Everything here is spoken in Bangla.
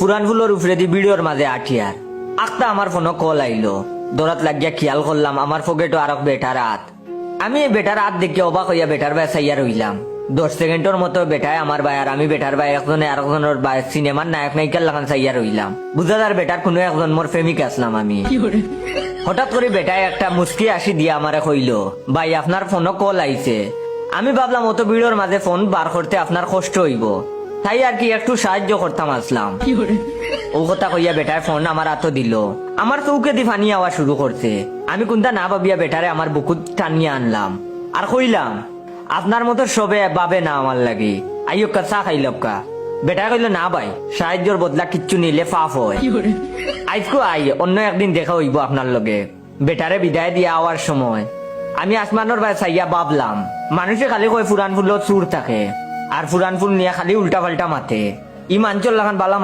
পুরান ফুলের উপরে দি ভিডিওর মাঝে আঠিয়ার। আখতা আমার ফোনে কল আইলো। দৌড়াত লাগিয়া খেয়াল করলাম আমার ফোকেটো আর বেটার হাত আমি এই বেটার হাত দেখে অবাক হইয়া বেটার ভাই সাইয়া রইলাম দশ সেকেন্ডের মতো বেটায় আমার ভাই আর আমি বেটার ভাই একজনে আর একজনের ভাই সিনেমার নায়ক নায়িকার লাগান সাইয়া রইলাম বুঝা যার বেটার কোনো একজন মোর প্রেমিক আসলাম আমি। হঠাৎ করে বেটায় একটা মুস্কি আসি দিয়া আমারে কইল ভাই আপনার ফোনও কল আইছে আমি ভাবলাম অত ভিড়ের মাঝে ফোন বার করতে আপনার কষ্ট হইব। তাই আর কি একটু সাহায্য করতাম আসলাম। ও কথা কইয়া বেটায় ফোন আমার হাতে দিল। আমার চৌকে দি ফানি আওয়া শুরু করছে। আমি কোনটা না ভাবিয়া বেটারে আমার বুকুত টানিয়ে আনলাম। আর কইলাম আপনার মতো সবে বাবে না আমার লাগে। আইয়ক্কা চা খাইলক্কা বেটা কইল না ভাই সাহায্যর বদলা কিচ্ছু নিলে পাপ হয়। আজকো আই অন্য একদিন দেখা হইব আপনার লগে। বেটারে বিদায় দিয়ে আওয়ার সময়। আমি আসমানোর ভাই চাইয়া ভাবলাম মানুষে খালি কয় ফুরান ফুলত চুর থাকে। আর ফুরানফুর নিয়ে খালি উল্টা পাল্টা মাথে। ই মাঞ্চল লাগান বালা